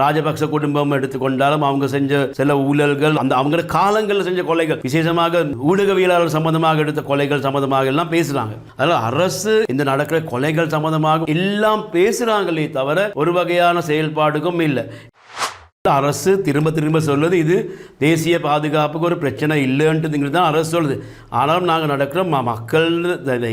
ராஜபக்ச குடும்பம் எடுத்துக்கொண்டாலும் அவங்க செஞ்ச சில ஊழல்கள் அந்த அவங்க காலங்களில் செஞ்ச கொலைகள் விசேஷமாக ஊடகவியலாளர் சம்பந்தமாக எடுத்த கொலைகள் சம்பந்தமாக எல்லாம் பேசுறாங்க. அதனால அரசு இந்த நடக்கிற கொலைகள் சம்பந்தமாக எல்லாம் பேசுறாங்களே தவிர ஒரு வகையான செயல்பாடுக்கும் இல்லை. அரசு திரும்ப திரும்ப சொல்லுது இது தேசிய பாதுகாப்புக்கு ஒரு பிரச்சனை இல்லைன்றதுங்கிறது தான் அரசு சொல்லுது. ஆனாலும் நாங்கள் நடக்கிறோம் மக்கள்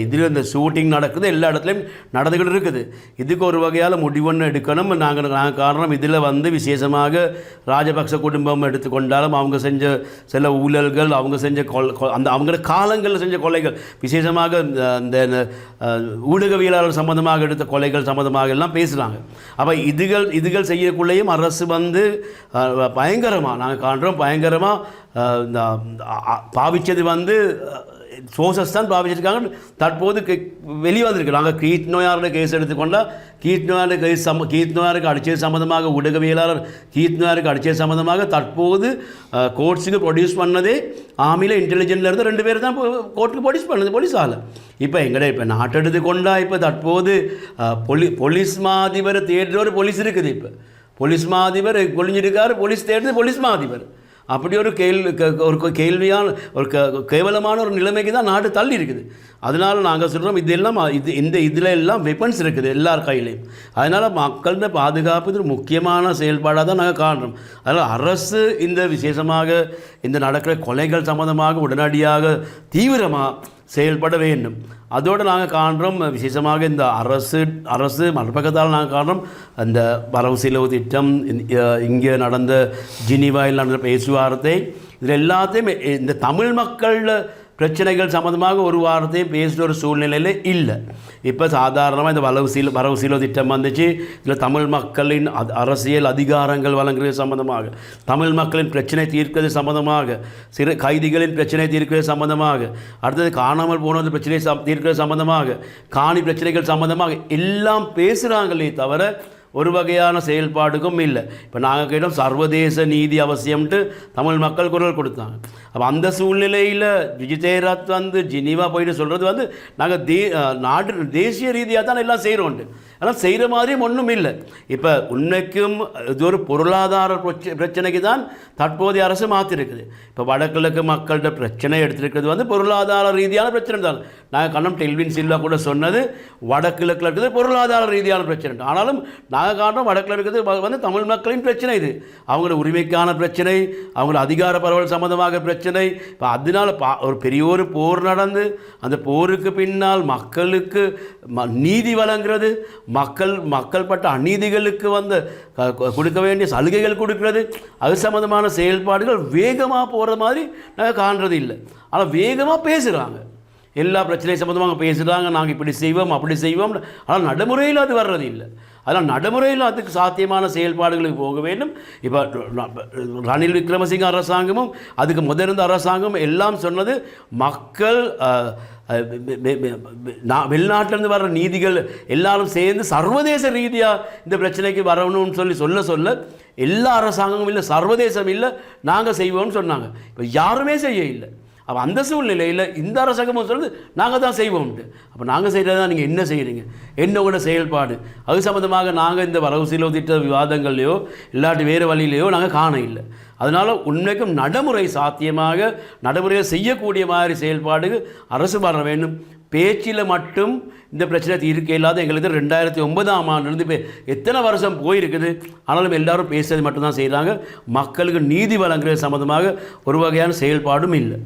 இதில் இந்த ஷூட்டிங் நடக்குது எல்லா இடத்துலையும் நடந்துக்கிட்டு இருக்குது. இதுக்கு ஒரு வகையால் முடிவொன்று எடுக்கணும். நாங்கள் நாங்கள் காரணம் இதில் வந்து விசேஷமாக ராஜபக்ச குடும்பம் எடுத்துக்கொண்டாலும் அவங்க செஞ்ச சில ஊழல்கள் அவங்க செஞ்ச கொல் அந்த அவங்க காலங்களில் செஞ்ச கொலைகள் விசேஷமாக இந்த ஊடகவியலாளர் சம்மந்தமாக எடுத்த கொலைகள் சம்மந்தமாக எல்லாம் பேசுகிறாங்க அப்போ இதுகள் இதுகள் செய்யக்குள்ளேயும் அரசு வந்து பயங்கரமாக நாங்கள் காண்றோம் பயங்கரமாக இந்த பாவிச்சது வந்து சோர்சஸ் தான் பாவிச்சிருக்காங்க. தற்போது வெளிவந்திருக்கு நாங்கள் கீட் நோயாளர் கேஸ் எடுத்துக்கொண்டால் கீத் நோயாளர் கேஸ் சம்ம கீத் நோயாருக்கு அடிச்சது சம்மந்தமாக ஊடகவியலாளர் கீத் நோயாருக்கு அடிச்சது சம்மந்தமாக தற்போது கோர்ட்ஸுக்கு ப்ரொடியூஸ் பண்ணதே ஆமில இன்டெலிஜென்ட்ல இருந்து ரெண்டு பேர் தான் கோர்ட்டுக்கு ப்ரொடியூஸ் பண்ணது போலீஸ் இப்போ எங்கட இப்போ நாட்டெடுத்து கொண்டா இப்போ தற்போது பொலி போலீஸ் மாதிபரை தேடுற ஒரு போலீஸ் இருக்குது இப்போ. போலீஸ் மாதிபர் கொழிஞ்சிருக்காரு போலீஸ் தேடுது போலீஸ் மாதிபர். அப்படி ஒரு கேள்வி ஒரு கேள்வியான ஒரு க கேவலமான ஒரு நிலைமைக்கு தான் நாடு தள்ளி இருக்குது. அதனால் நாங்கள் சொல்கிறோம் இதெல்லாம் இது இந்த இதில் எல்லாம் வெப்பன்ஸ் இருக்குது எல்லார் கையிலையும். அதனால் மக்களோட பாதுகாப்பு இது முக்கியமான செயல்பாடாக தான் நாங்கள் காணுறோம். அதனால் அரசு இந்த விசேஷமாக இந்த நடக்கிற கொலைகள் சம்மந்தமாக உடனடியாக தீவிரமாக செயல்பட வேண்டும். அதோடு நாங்கள் காண்றோம் விசேஷமாக இந்த அரசு அரசு மறுபக்கத்தால் நாங்கள் காண்றோம் அந்த வரவு செலவு திட்டம் இங்கே நடந்த ஜினிவாயில் நடந்த பேச்சுவார்த்தை இதில் எல்லாத்தையும் இந்த தமிழ் மக்களில் பிரச்சனைகள் சம்மந்தமாக ஒரு வாரத்தையும் பேசுகிற ஒரு சூழ்நிலையில் இல்லை. இப்போ சாதாரணமாக இந்த வரவு சீல வரவு சீலோ திட்டம் வந்துச்சு. இதில் தமிழ் மக்களின் அரசியல் அதிகாரங்கள் வழங்குறது சம்பந்தமாக தமிழ் மக்களின் பிரச்சனை தீர்க்கிறது சம்பந்தமாக சிறு கைதிகளின் பிரச்சனை தீர்க்கிறது சம்பந்தமாக அடுத்தது காணாமல் போனது பிரச்சனை சம் தீர்க்கிறது சம்பந்தமாக காணி பிரச்சனைகள் சம்பந்தமாக எல்லாம் பேசுகிறாங்களே தவிர ஒரு வகையான செயல்பாடுக்கும் இல்லை. இப்போ நாங்கள் கேட்டோம் சர்வதேச நீதி அவசியம்ட்டு தமிழ் மக்கள் குரல் கொடுத்தாங்க. அப்போ அந்த சூழ்நிலையில் விஜயரத் வந்து ஜினிவா போயிட்டு சொல்கிறது வந்து நாங்கள் தே நாட்டு தேசிய ரீதியாக தான் எல்லாம் செய்கிறோன்ட்டு ஆனால் செய்கிற மாதிரியும் ஒன்றும் இல்லை. இப்போ உண்மைக்கும் இது ஒரு பொருளாதார பிரச்சனைக்கு தான் தற்போதைய அரசு மாற்றிருக்குது இப்போ வடகிழக்கு மக்கள்கிட்ட பிரச்சனை எடுத்திருக்கிறது வந்து பொருளாதார ரீதியான பிரச்சனை தான். நாங்கள் கண்ணம் டெல்வின் சில்வா கூட சொன்னது வடகிழக்கில் இருக்கிறது பொருளாதார ரீதியான பிரச்சனை. ஆனாலும் நாங்கள் காட்டுறோம் வடக்கில் இருக்கிறது வந்து தமிழ் மக்களின் பிரச்சனை இது. அவங்களோட உரிமைக்கான பிரச்சனை அவங்களோட அதிகார பரவல் சம்மந்தமாக பிரச்சனை. இப்போ அதனால் பா ஒரு பெரிய ஒரு போர் நடந்து அந்த போருக்கு பின்னால் மக்களுக்கு ம- நீதி வழங்குறது மக்கள் மக்கள் பட்ட அநீதிகளுக்கு வந்து க- கொடுக்க வேண்டிய சலுகைகள் கொடுக்கிறது. அது சம்மந்தமான செயல்பாடுகள் வேகமாக போகிற மாதிரி நாங்கள் காண்றது இல்லை. ஆனால் வேகமாக பேசுகிறாங்க எல்லா பிரச்சனையும் சம்மந்தமாக பேசுகிறாங்க நாங்கள் இப்படி செய்வோம் அப்படி செய்வோம் ஆனால் நடைமுறையில் அது வர்றது இல்லை. அதெல்லாம் நடைமுறையில் அதுக்கு சாத்தியமான செயல்பாடுகளுக்கு போக வேண்டும். இப்போ ரணில் விக்ரமசிங்க அரசாங்கமும் அதுக்கு முதலிருந்த அரசாங்கம் எல்லாம் சொன்னது மக்கள் அஹ், வெளிநாட்டிலேருந்து வர்ற நீதிகள் எல்லாரும் சேர்ந்து சர்வதேச ரீதியாக இந்த பிரச்சனைக்கு வரணும்னு சொல்லி சொல்ல சொல்ல எல்லா அரசாங்கமும் இல்லை சர்வதேசம் இல்லை நாங்கள் செய்வோம்னு சொன்னாங்க. இப்போ யாருமே செய்ய இல்லை அப்போ அந்த சூழ்நிலையில் இந்த அரசாங்கமும் சொல்லுது நாங்கள் தான் செய்வோம்ட்டு அப்போ நாங்கள் செய்கிறது தான் நீங்கள் என்ன செய்கிறீங்க என்ன கூட செயல்பாடு? அது சம்மந்தமாக நாங்கள் இந்த வரவு செலவு திட்ட விவாதங்கள்லையோ இல்லாட்டி வேறு வழியிலையோ நாங்கள் காண இல்லை அதனால் உண்மைக்கும் நடைமுறை சாத்தியமாக நடைமுறையை செய்யக்கூடிய மாதிரி செயல்பாடு அரசு வர வேண்டும். பேச்சில் மட்டும் இந்த பிரச்சனை தீர்க்க இல்லாத எங்களுக்கு ரெண்டாயிரத்தி ஒன்பதாம் ஆண்டுலேருந்து இப்போ எத்தனை வருஷம் போயிருக்குது? ஆனாலும் எல்லாரும் பேசுறது மட்டும்தான் செய்கிறாங்க மக்களுக்கு நீதி வழங்குறது சம்மந்தமாக ஒரு வகையான செயல்பாடும் இல்லை.